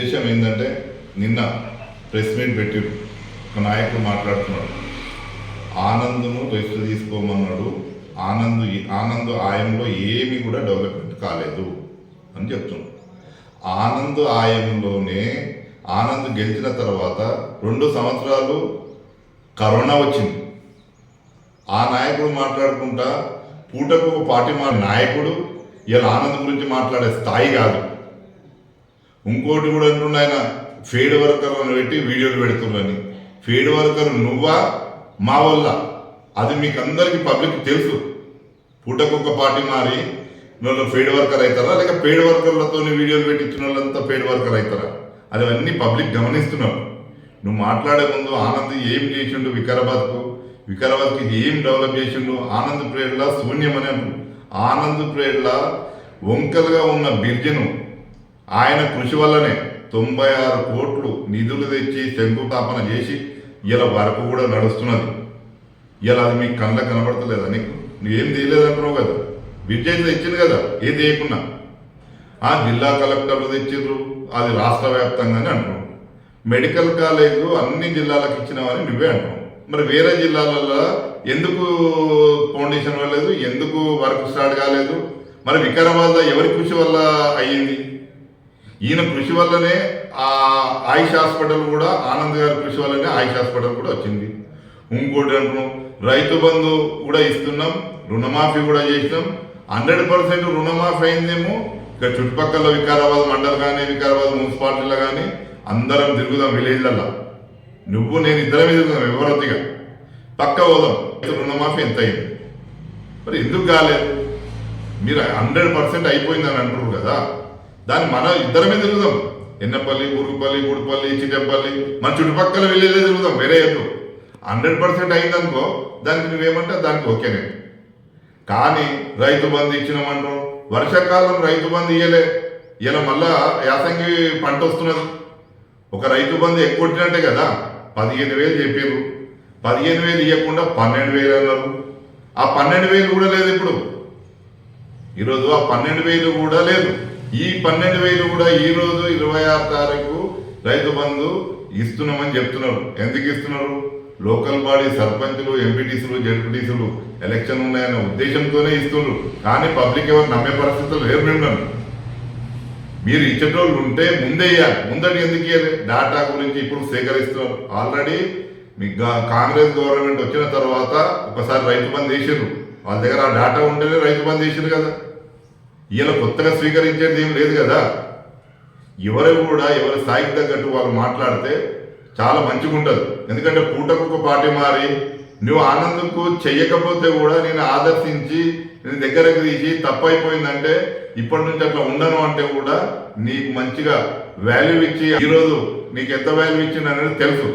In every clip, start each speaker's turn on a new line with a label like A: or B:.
A: ఉద్దేశం ఏంటంటే నిన్న ప్రెస్ మీట్ పెట్టి ఒక నాయకుడు మాట్లాడుతున్నాడు. ఆనందును రెస్ట్ తీసుకోమన్నాడు. ఆనంద్ ఆనంద్ ఆయంలో ఏమీ కూడా డెవలప్మెంట్ కాలేదు అని చెప్తున్నాడు. ఆనంద్ ఆయంలోనే ఆనంద్ గెలిచిన తర్వాత రెండు సంవత్సరాలు కరోనా వచ్చింది. ఆ నాయకుడు మాట్లాడుకుంటా పూటకు పాటి పార్టీ మా నాయకుడు ఇలా ఆనంద్ గురించి మాట్లాడే స్థాయి కాదు. ఇంకోటి కూడా అంటుండే ఆయన ఫీడ్ వర్కర్లను పెట్టి వీడియోలు పెడుతున్నారని ఫీడ్ వర్కర్ నువ్వా? మా వల్ల. అది మీకు అందరికీ పబ్లిక్ తెలుసు. పూటకొక్క పార్టీ మారి నువ్వు ఫీడ్ వర్కర్ అవుతారా లేక పెయిడ్ వర్కర్లతో వీడియోలు పెట్టించిన వాళ్ళంతా పెయిడ్ వర్కర్ అవుతారా అది అన్నీ పబ్లిక్ గమనిస్తున్నారు. నువ్వు మాట్లాడే ముందు ఆనంద్ ఏం చేసిండు వికారాబాద్కు? వికారాబాద్కి ఏం డెవలప్ చేసిండు? ఆనంద్ ప్రేడ్లా శూన్యం అని ఆనంద్ ప్రేడ్లా వంకలుగా ఉన్న బిర్జను ఆయన కృషి వల్లనే తొంభై ఆరు కోట్లు నిధులు తెచ్చి శంకుస్థాపన చేసి ఇలా వరకు కూడా నడుస్తున్నది. ఇలా అది మీకు కళ్ళ కనబడతలేదా నీకు? నువ్వేం తీయలేదంటున్నావు కదా? విద్య తెచ్చింది కదా ఏం చేయకున్నా ఆ జిల్లా కలెక్టర్లు తెచ్చిర్రు అది రాష్ట్ర వ్యాప్తంగానే అంటున్నావు. మెడికల్ కాలేజీలు అన్ని జిల్లాలకు ఇచ్చినావని నువ్వే అంటున్నావు. మరి వేరే జిల్లాలలో ఎందుకు ఫౌండేషన్ వల్లేదు ఎందుకు వర్క్ స్టార్ట్ కాలేదు? మరి వికారాబాద్లో ఎవరి కృషి వల్ల అయ్యింది? ఈయన కృషి వల్లనే ఆ ఆయుష్ హాస్పిటల్ కూడా ఆనంద్ గారి కృషి వల్లనే ఆయుష్ హాస్పిటల్ కూడా వచ్చింది. ఇంకోటి అంటున్నాం రైతు బంధు కూడా ఇస్తున్నాం రుణమాఫీ కూడా చేసినాం. హండ్రెడ్ పర్సెంట్ రుణమాఫీ అయిందేమో ఇక చుట్టుపక్కల వికారాబాద్ మండల్ కానీ వికారాబాద్ మున్సిపాలిటీలో కానీ అందరం తిరుగుదాం విలేజ్లలో నువ్వు నేను ఇద్దరం తిరుగుదాం వివరతిగా. పక్క పోదాం రైతు రుణమాఫీ ఎంత అయింది? మరి ఎందుకు కాలేదు? మీరు హండ్రెడ్ పర్సెంట్ అయిపోయిందని అంటారు కదా. దాన్ని మన ఇద్దరమే తిరుగుదాం. ఎన్నపల్లి బురుగుపల్లి గుడిపల్లి చిట్టెపల్లి మన చుట్టుపక్కల వెళ్ళేదే తిరుగుదాం వేరే ఎత్తు హండ్రెడ్ పర్సెంట్ అయిందనుకో దానికి నువ్వేమంటే దానికి ఓకేనే. కానీ రైతు బంధు ఇచ్చినామంటాం వర్షాకాలం రైతు బంధు ఇయ్యలే. ఇలా మళ్ళా యాసంగి పంట వస్తున్నది. ఒక రైతు బంధు ఎక్కువ కొట్టినట్టే కదా. పదిహేను వేలు చెప్పారు పదిహేను వేలు ఇవ్వకుండా పన్నెండు వేలు అన్నారు. ఆ పన్నెండు వేలు కూడా లేదు ఇప్పుడు. ఈరోజు ఆ పన్నెండు వేలు కూడా లేదు. ఈ పన్నెండు వేలు కూడా ఈ రోజు ఇరవై ఆరు తారీఖు రైతు బంధు ఇస్తున్నామని చెప్తున్నారు. ఎందుకు ఇస్తున్నారు? లోకల్ బాడీ సర్పంచులు ఎంపీటీసీలు జడ్పీటీసీలు ఎలక్షన్ ఉన్నాయనే ఉద్దేశంతోనే ఇస్తున్నారు. కానీ పబ్లిక్ ఎవరు నమ్మే పరిస్థితులు లేరు మిమ్మల్ని. మీరు ఇచ్చేటోళ్ళు ఉంటే ముందే ఇవ్వాలి ముందటి ఎందుకు ఇవ్వాలి డాటా గురించి ఇప్పుడు సేకరిస్తున్నారు. ఆల్రెడీ మీ కాంగ్రెస్ గవర్నమెంట్ వచ్చిన తర్వాత ఒకసారి రైతు బంద్ చేసారు వాళ్ళ దగ్గర ఆ డాటా ఉంటేనే రైతు బంద్ చేసారు కదా. ఇలా కొత్తగా స్వీకరించేది ఏం లేదు కదా. ఎవరు కూడా ఎవరి స్థాయికి తగ్గట్టు వాళ్ళు మాట్లాడితే చాలా మంచిగా ఉంటుంది. ఎందుకంటే పూటకు ఒక పార్టీ మారి నువ్వు ఆనందంకు చెయ్యకపోతే కూడా నేను ఆదర్శించి నేను దగ్గరకు తీసి తప్పైపోయిందంటే ఇప్పటి నుంచి అట్లా ఉండను అంటే కూడా నీకు మంచిగా వాల్యూ ఇచ్చి ఈరోజు నీకు ఎంత వాల్యూ ఇచ్చింది అనేది తెలుసు.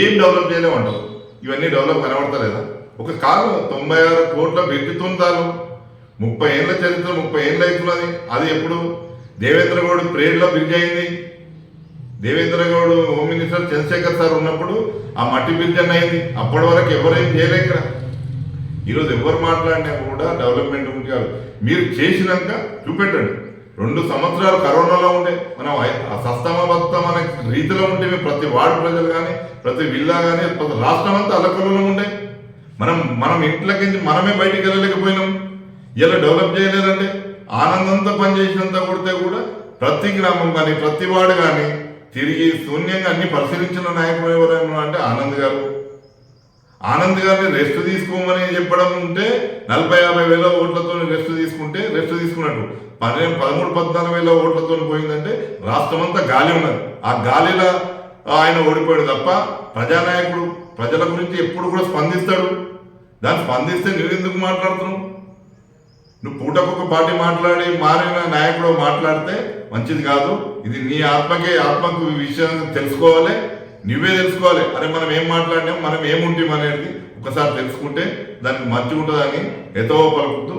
A: ఏం డెవలప్ చేయలేము అంటావు. ఇవన్నీ డెవలప్ కనబడతలేదా? ఒక కాలం తొంభై ఆరు కోట్ల బిడ్డుతుందాలు ముప్పై ఏళ్ళ చరిత్ర ముప్పై ఏళ్ళు అవుతున్నది అది. ఎప్పుడు? దేవేంద్ర గౌడ్ ప్రేడ్లో బ్రిడ్జ్ అయింది. Devendra Goud home minister Chandrashekhar sir ఉన్నప్పుడు ఆ మట్టి బ్రిడ్జ్ అని అయింది. అప్పటి వరకు ఎవరేం చేయలేక ఇక్కడ. ఈరోజు ఎవరు మాట్లాడినా కూడా డెవలప్మెంట్ ఉంది కాదు. మీరు చేసినాక చూపెట్టండి. రెండు సంవత్సరాలు కరోనాలో ఉండే మనం ఐ- ఆ సస్తమ భక్తం అనే రీతిలో ఉంటే ప్రతి వార్డు ప్రజలు కానీ ప్రతి విల్లా కానీ ప్రతి రాష్ట్రం అంతా అలకలలో ఉండే. మనం మనం ఇంట్లోకి మనమే బయటికి వెళ్ళలేకపోయినాం. ఇలా డెవలప్ చేయలేదంటే ఆనందంతో పనిచేసినంత కొడితే కూడా ప్రతి గ్రామం కానీ ప్రతి వార్డు కానీ తిరిగి శూన్యంగా అన్ని పరిశీలించిన నాయకుడు ఎవరైనా అంటే ఆనంద్ గారు. ఆనంద్ గారిని రెస్ట్ తీసుకోమని చెప్పడం ఉంటే నలభై యాభై వేల ఓట్లతో రెస్ట్ తీసుకుంటే రెస్ట్ తీసుకున్నట్టు పన్నెండు పదమూడు పద్నాలుగు వేల ఓట్లతో పోయిందంటే రాష్ట్రం అంతా గాలి ఉన్నది. ఆ గాలిలో ఆయన ఓడిపోయాడు తప్ప ప్రజానాయకుడు ప్రజల గురించి ఎప్పుడు కూడా స్పందిస్తాడు. దాన్ని స్పందిస్తే నువ్వు ఎందుకు మాట్లాడుతున్నావు? నువ్వు పూటకొక పార్టీ మాట్లాడి మారిన నాయకుడు మాట్లాడితే మంచిది కాదు. ఇది నీ ఆత్మకే ఆత్మకు విషయం తెలుసుకోవాలి. నువ్వే తెలుసుకోవాలి. అరే మనం ఏం మాట్లాడినాం మనం ఏముంటాం అనేది ఒకసారి తెలుసుకుంటే దానికి మంచిగా ఉంటుందని ఎతో పలుకుతూ